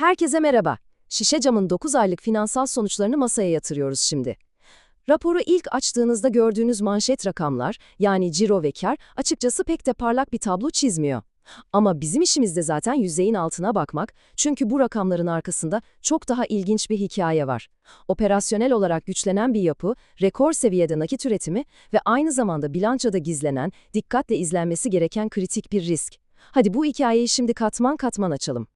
Herkese merhaba. Şişe Cam'ın 9 aylık finansal sonuçlarını masaya yatırıyoruz şimdi. Raporu ilk açtığınızda gördüğünüz manşet rakamlar, yani ciro ve kar, açıkçası pek de parlak bir tablo çizmiyor. Ama bizim işimiz de zaten yüzeyin altına bakmak, çünkü bu rakamların arkasında çok daha ilginç bir hikaye var. Operasyonel olarak güçlenen bir yapı, rekor seviyede nakit üretimi ve aynı zamanda bilançoda gizlenen, dikkatle izlenmesi gereken kritik bir risk. Hadi bu hikayeyi şimdi katman katman açalım.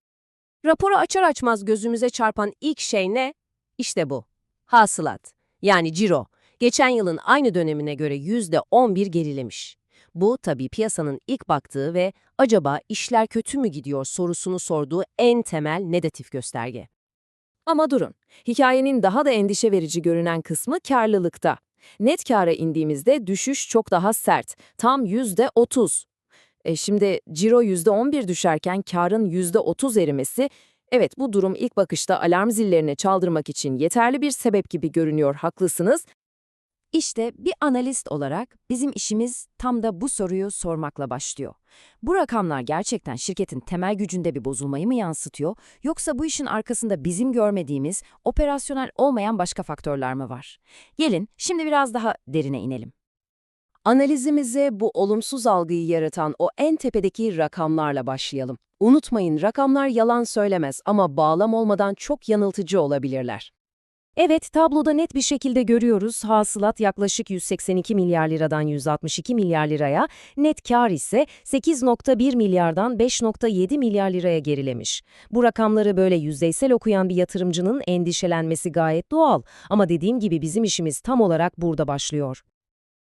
Raporu açar açmaz gözümüze çarpan ilk şey ne? İşte bu. Hasılat. Yani ciro. Geçen yılın aynı dönemine göre %11 gerilemiş. Bu tabii piyasanın ilk baktığı ve acaba işler kötü mü gidiyor sorusunu sorduğu en temel negatif gösterge. Ama durun. Hikayenin daha da endişe verici görünen kısmı karlılıkta. Net kâra indiğimizde düşüş çok daha sert. Tam %30. E şimdi ciro %11 düşerken karın %30 erimesi, evet bu durum ilk bakışta alarm zillerine çaldırmak için yeterli bir sebep gibi görünüyor, haklısınız. İşte bir analist olarak bizim işimiz tam da bu soruyu sormakla başlıyor. Bu rakamlar gerçekten şirketin temel gücünde bir bozulmayı mı yansıtıyor, yoksa bu işin arkasında bizim görmediğimiz, operasyonel olmayan başka faktörler mi var? Gelin şimdi biraz daha derine inelim. Analizimize bu olumsuz algıyı yaratan o en tepedeki rakamlarla başlayalım. Unutmayın rakamlar yalan söylemez ama bağlam olmadan çok yanıltıcı olabilirler. Evet, tabloda net bir şekilde görüyoruz. Hasılat yaklaşık 182 milyar liradan 162 milyar liraya, net kar ise 8.1 milyardan 5.7 milyar liraya gerilemiş. Bu rakamları böyle yüzeysel okuyan bir yatırımcının endişelenmesi gayet doğal. Ama dediğim gibi bizim işimiz tam olarak burada başlıyor.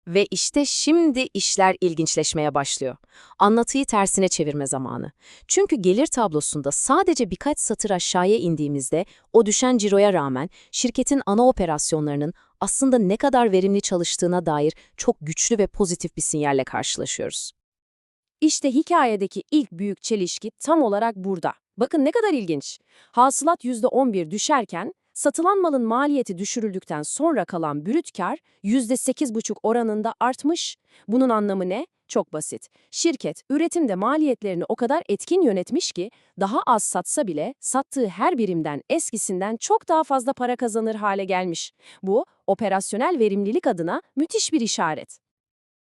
Ve işte şimdi işler ilginçleşmeye başlıyor. Anlatıyı tersine çevirme zamanı. Çünkü gelir tablosunda sadece birkaç satır aşağıya indiğimizde o düşen ciroya rağmen şirketin ana operasyonlarının aslında ne kadar verimli çalıştığına dair çok güçlü ve pozitif bir sinyalle karşılaşıyoruz. İşte hikayedeki ilk büyük çelişki tam olarak burada. Bakın ne kadar ilginç. Hasılat %11 düşerken Satılan malın maliyeti düşürüldükten sonra kalan brüt kar %8,5 oranında artmış. Bunun anlamı ne? Çok basit. Şirket üretimde maliyetlerini o kadar etkin yönetmiş ki daha az satsa bile sattığı her birimden eskisinden çok daha fazla para kazanır hale gelmiş. Bu operasyonel verimlilik adına müthiş bir işaret.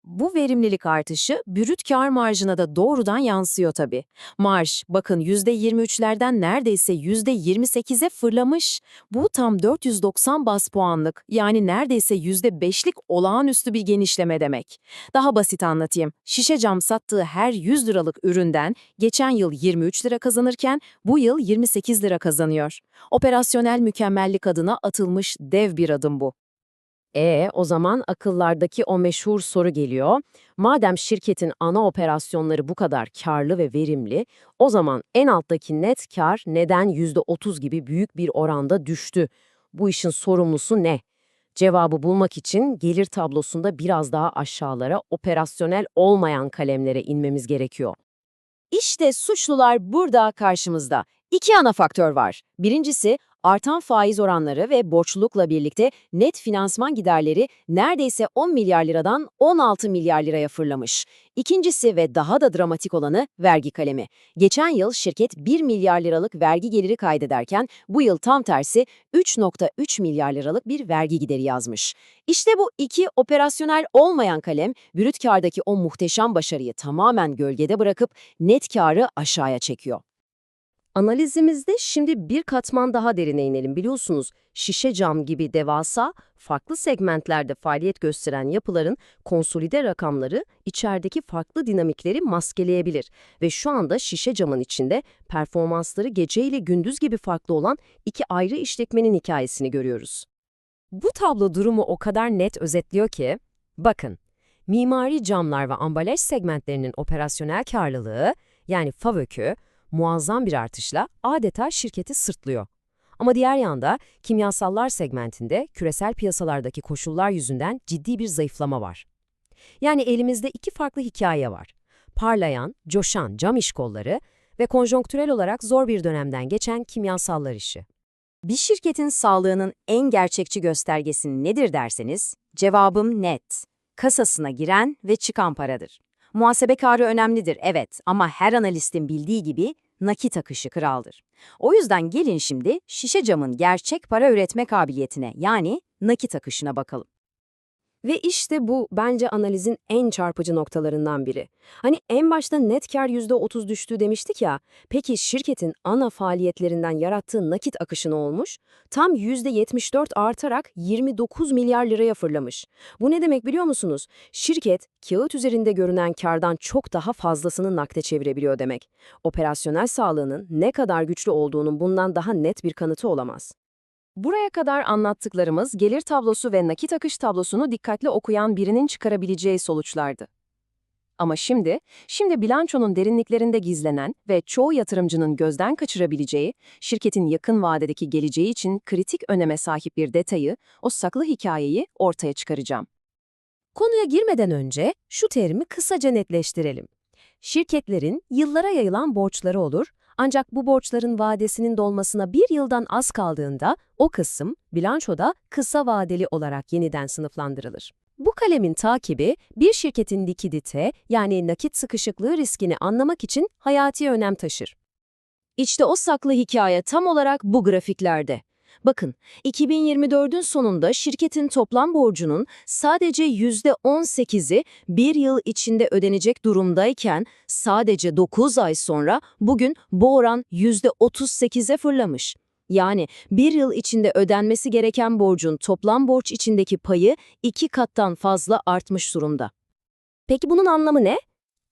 Bu verimlilik artışı brüt kar marjına da doğrudan yansıyor tabii. Marj bakın %23'lerden neredeyse %28'e fırlamış. Bu tam 490 bas puanlık yani neredeyse %5'lik olağanüstü bir genişleme demek. Daha basit anlatayım. Şişe cam sattığı her 100 liralık üründen geçen yıl 23 lira kazanırken bu yıl 28 lira kazanıyor. Operasyonel mükemmellik adına atılmış dev bir adım bu. E o zaman akıllardaki o meşhur soru geliyor. Madem şirketin ana operasyonları bu kadar karlı ve verimli, o zaman en alttaki net kar neden %30 gibi büyük bir oranda düştü? Bu işin sorumlusu ne? Cevabı bulmak için gelir tablosunda biraz daha aşağılara operasyonel olmayan kalemlere inmemiz gerekiyor. İşte suçlular burada karşımızda. İki ana faktör var. Birincisi artan faiz oranları ve borçlulukla birlikte net finansman giderleri neredeyse 10 milyar liradan 16 milyar liraya fırlamış. İkincisi ve daha da dramatik olanı vergi kalemi. Geçen yıl şirket 1 milyar liralık vergi geliri kaydederken bu yıl tam tersi 3.3 milyar liralık bir vergi gideri yazmış. İşte bu iki operasyonel olmayan kalem brüt kardaki o muhteşem başarıyı tamamen gölgede bırakıp net karı aşağıya çekiyor. Analizimizde şimdi bir katman daha derine inelim. Biliyorsunuz şişe cam gibi devasa, farklı segmentlerde faaliyet gösteren yapıların konsolide rakamları içerideki farklı dinamikleri maskeleyebilir. Ve şu anda şişe camın içinde performansları gece ile gündüz gibi farklı olan iki ayrı işletmenin hikayesini görüyoruz. Bu tablo durumu o kadar net özetliyor ki, bakın, mimari camlar ve ambalaj segmentlerinin operasyonel karlılığı, yani FAVÖK'ü, muazzam bir artışla adeta şirketi sırtlıyor. Ama diğer yanda kimyasallar segmentinde küresel piyasalardaki koşullar yüzünden ciddi bir zayıflama var. Yani elimizde iki farklı hikaye var. Parlayan, coşan cam iş kolları ve konjonktürel olarak zor bir dönemden geçen kimyasallar işi. Bir şirketin sağlığının en gerçekçi göstergesi nedir derseniz, cevabım net. Kasasına giren ve çıkan paradır. Muhasebe karı önemlidir, evet ama her analistin bildiği gibi nakit akışı kraldır. O yüzden gelin şimdi şişe camın gerçek para üretme kabiliyetine yani nakit akışına bakalım. Ve işte bu bence analizin en çarpıcı noktalarından biri. Hani en başta net kar %30 düştü demiştik ya, peki şirketin ana faaliyetlerinden yarattığı nakit akışı ne olmuş? Tam %74 artarak 29 milyar liraya fırlamış. Bu ne demek biliyor musunuz? Şirket, kağıt üzerinde görünen kardan çok daha fazlasını nakde çevirebiliyor demek. Operasyonel sağlığının ne kadar güçlü olduğunun bundan daha net bir kanıtı olamaz. Buraya kadar anlattıklarımız gelir tablosu ve nakit akış tablosunu dikkatli okuyan birinin çıkarabileceği sonuçlardı. Ama şimdi, şimdi bilançonun derinliklerinde gizlenen ve çoğu yatırımcının gözden kaçırabileceği, şirketin yakın vadedeki geleceği için kritik öneme sahip bir detayı, o saklı hikayeyi ortaya çıkaracağım. Konuya girmeden önce şu terimi kısaca netleştirelim. Şirketlerin yıllara yayılan borçları olur, ancak bu borçların vadesinin dolmasına bir yıldan az kaldığında o kısım bilançoda kısa vadeli olarak yeniden sınıflandırılır. Bu kalemin takibi bir şirketin likidite yani nakit sıkışıklığı riskini anlamak için hayati önem taşır. İşte o saklı hikaye tam olarak bu grafiklerde. Bakın, 2024'ün sonunda şirketin toplam borcunun sadece %18'i bir yıl içinde ödenecek durumdayken sadece 9 ay sonra bugün bu oran %38'e fırlamış. Yani bir yıl içinde ödenmesi gereken borcun toplam borç içindeki payı iki kattan fazla artmış durumda. Peki bunun anlamı ne?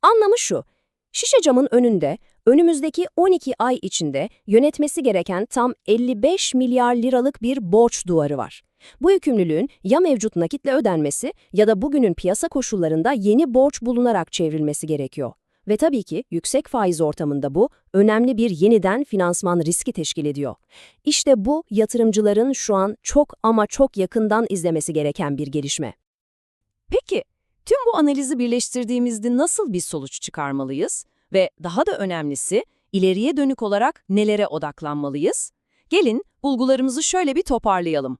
Anlamı şu. Şişe camın önünde önümüzdeki 12 ay içinde yönetmesi gereken tam 55 milyar liralık bir borç duvarı var. Bu yükümlülüğün ya mevcut nakitle ödenmesi ya da bugünün piyasa koşullarında yeni borç bulunarak çevrilmesi gerekiyor. Ve tabii ki yüksek faiz ortamında bu önemli bir yeniden finansman riski teşkil ediyor. İşte bu yatırımcıların şu an çok ama çok yakından izlemesi gereken bir gelişme. Peki, tüm bu analizi birleştirdiğimizde nasıl bir sonuç çıkarmalıyız? Ve daha da önemlisi, ileriye dönük olarak nelere odaklanmalıyız? Gelin bulgularımızı şöyle bir toparlayalım.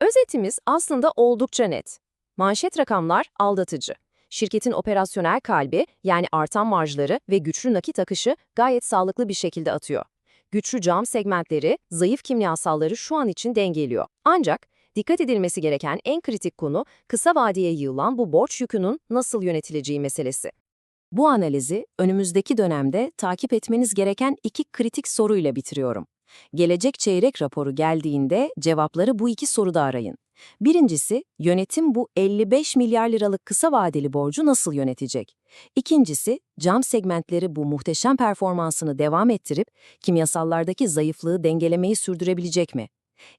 Özetimiz aslında oldukça net. Manşet rakamlar aldatıcı. Şirketin operasyonel kalbi yani artan marjları ve güçlü nakit akışı gayet sağlıklı bir şekilde atıyor. Güçlü cam segmentleri, zayıf kimyasalları şu an için dengeliyor. Ancak dikkat edilmesi gereken en kritik konu kısa vadeye yığılan bu borç yükünün nasıl yönetileceği meselesi. Bu analizi önümüzdeki dönemde takip etmeniz gereken iki kritik soruyla bitiriyorum. Gelecek çeyrek raporu geldiğinde cevapları bu iki soruda arayın. Birincisi, yönetim bu 55 milyar liralık kısa vadeli borcu nasıl yönetecek? İkincisi, cam segmentleri bu muhteşem performansını devam ettirip kimyasallardaki zayıflığı dengelemeyi sürdürebilecek mi?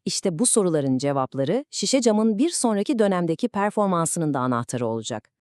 İşte bu soruların cevapları şişe camın bir sonraki dönemdeki performansının da anahtarı olacak.